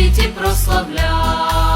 світі прославляй.